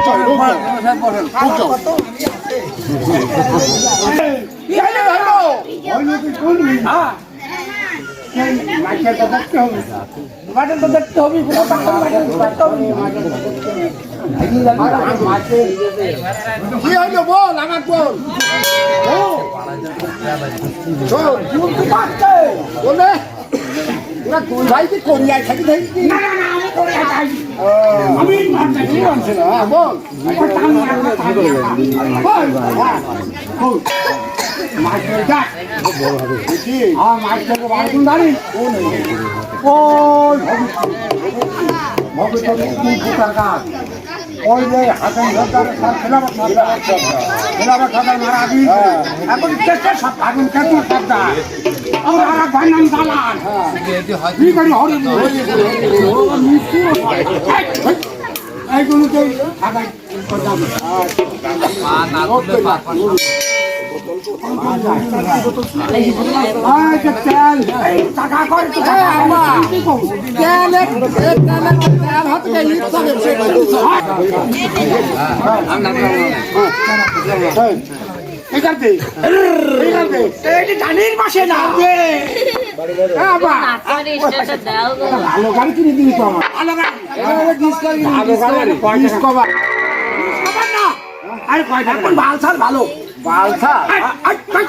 চল রোজ চল রোজ চল কি হলো হলো হইলো কি করবি হ্যাঁ মাছের তো দেখতে হবে বাটন তো দেখতে হবে পুরো বাটন বাটন দেখতে হবে কি হইলো বল আমার বল চল কিন্তু পাচ্ছে বলে তোরা দুই ভাই কি করিয়ায় থাকি থাকি না না না আমি করে যাই আমি কি আনছে না হ্যাঁ, বল বল হ্যাঁ, বল। মাছ ধরে যা। বুঝছি? হ্যাঁ মাছ থেকে বার করুন দাঁড়ি ওই যে হাসান সরকার খেলাবার খেলাবার সরকার মারা দিন এখন কেটে সব আগুন কেটে সরকার আমার ভাই নাম দালান কি করি হরি এইগুলো তো আগাই তেল তেল হাতে এখানে এখানে এটি ধানের মাসে না। ভালো গাড়ি কিনে দিবি তো আমার। ভালো গাড়ি ভালো গাড়ি ডিস কভার আবার না। আরে কয় টাকা বালসাল ভালো। বালসা? আই, আই, আই।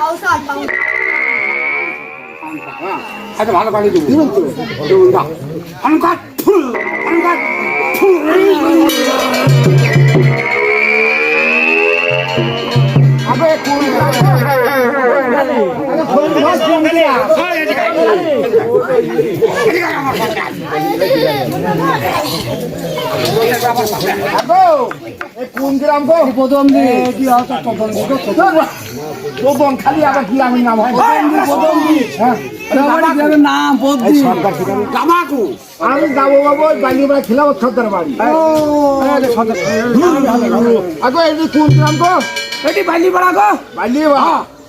আচ্ছা ভালো গাড়ি দেবো। তো দেবো। না কোন গ্রাম গো প্রথম দিয়ে কি আছে প্রথম দিয়ে প্রথম খালি আবার কি আমি নাম হয় প্রথম দিয়ে হ্যাঁ নাম গামাকু আমি যাব বাবু বালিগুড়া খিলাবত সর্দার বাড়ি। আগো এই যে কোন গ্রাম গো? এটি বালি পাড়া গো বালি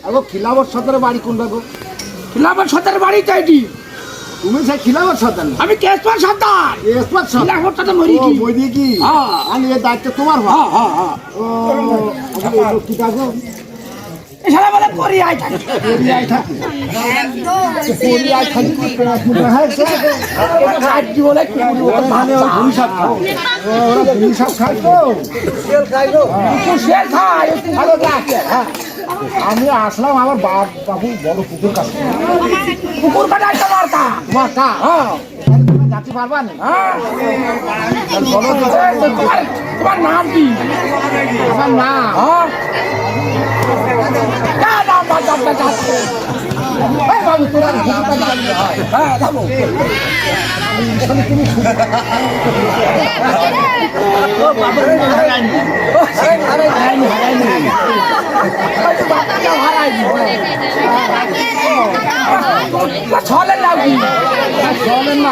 আগো খিলাবত সর্দার বাড়ি কোনটা গো? খিলাফত সত্তর বাড়ি তো এটি। তুমি সেই খিলাবত সর্দার আমি কেশবার সত্তর এসপাত সর্দার? খিলাফত তো মরি কি? কি? হ্যাঁ। আমি এর দায়িত্ব তোমার হয়। হ্যাঁ হ্যাঁ হ্যাঁ। ও আমি লোকটিটা গো এছাড়া বলে করি আই থাকে। কোরিয়ায় থাকি। কোরিয়ায় থাকি হ্যাঁ বলে? মানে ওই ভুই শাক খাও ওরা ভুই শাক খায় তো। শের খায় ভালো লাগে হ্যাঁ। আমি আসলাম আমার বাপ বাবু বড় পুকুর কাছে। কুকুর কাটাই তোমার কা তোমার কা হ্যাঁ। যাতে পারবা না হ্যাঁ তোমার নাম কি? আমার না হ্যাঁ। এই বাবু তোরা পুকুরটা জানলে হয় হ্যাঁ যাব ছলে লাগি চলেন না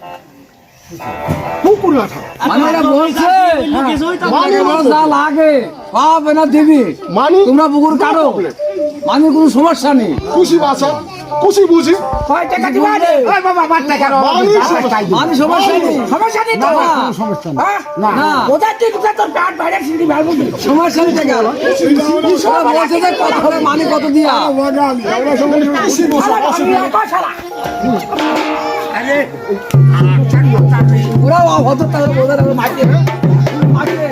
পুকুর আঠা। মানে এটা বলছে মানি যা লাগে সব এনা দিবি। মানি তোমরা পুকুর কাটো মানে কোনো সমস্যা নেই। খুশি বাসা খুশি বুঝি। কয় টাকা দিবা রে ওই বাবা বাচ্চা কেন সমস্যা মানে সমস্যা নেই। সমস্যা নেই তো? না, হ্যাঁ? না। ওদের দিক দিয়ে তোর পেট বাইরে সিঁড়ি ভালো সমস্যা নেই টাকা। ওরা বলছে যে কত মানে দিয়া? খুশি বসে আরে ওরা অভদ্র তাহলে বোঝা যাবে মাইকে মাইকে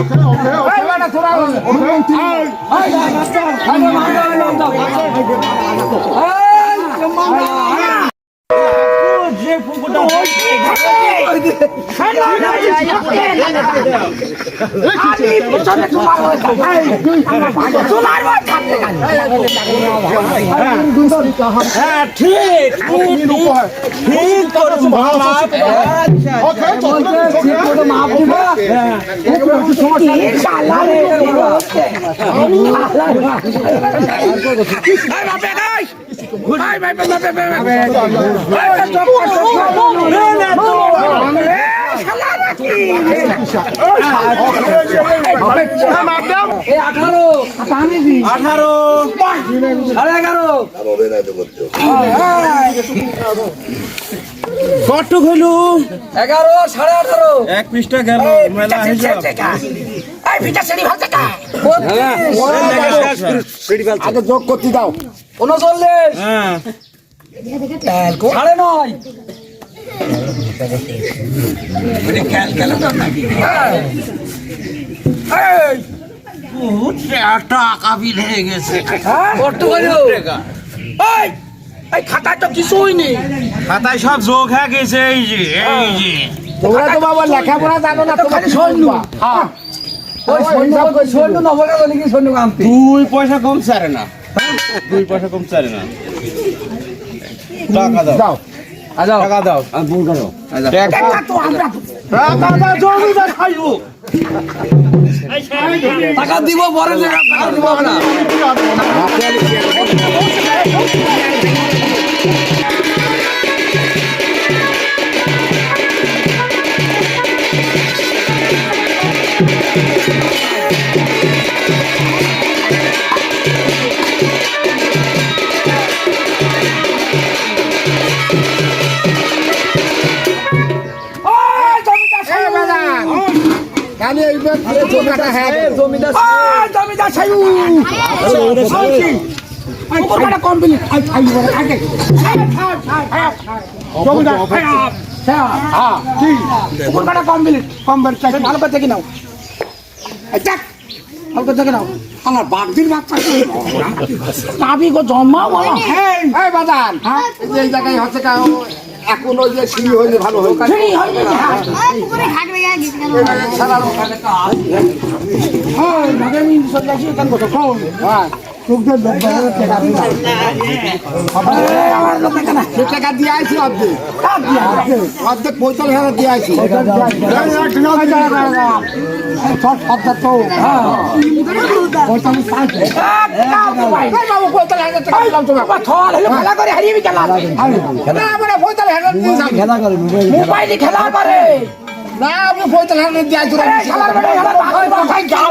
ওকে ওকে এই বেটা তোরা হ্যাঁ ঠিক এগারো আর কটুক এগারো সাড়ে আঠারো এক পৃষ্ঠা গেল মেলা হিসাব আগে যোগ করতে দাও। উনচল্লিশ হ্যাঁ সাড়ে নয়। খাতায় তো কিছুই নেই খাতায় সব যোগ হয়ে গেছে এই যে এই যে। তোমরা তো বাবা লেখাপড়া জানো না তো খালি সৈন্য। হ্যাঁ। সৈন্য কি সৈন্য আনতে দুই পয়সা কম চারে না। দুই পয়সা কম চারে না। টাকা দাও। দাও। আজাও। টাকা দাও। টাকা টাকা তো আমরা জমিদার খাইবো। টাকা দিব পরে টাকা দিব। জমিদার ওই জমিদার সাহেব বলছি পুকুর কাটা কমপ্লিট জমিদার সাহেব হ্যাঁ কাটা কমপ্লিট কমপ্লিট ভালো করে দেখে নাও। ভালো করে দেখে নাও। আমার বাগদির বাচ্চা। নাবি গো জন্মা বলো হ্যাঁ বাদান এই জায়গায় হচ্ছে কা এখন যে সিঁড়ি হইলে ভালো হয় সেই টাকা দিয়ে? অর্ধেক। অর্ধেক পঁয়তাল্লিশ হাজার দিয়ে আইছি মোবাইলে খেলা করে। না আমি পঁয়তাল্লিশ হাজার দিয়ে আইছি খেলার বেড়ে খেলা বাঘাই বাঘাই যাও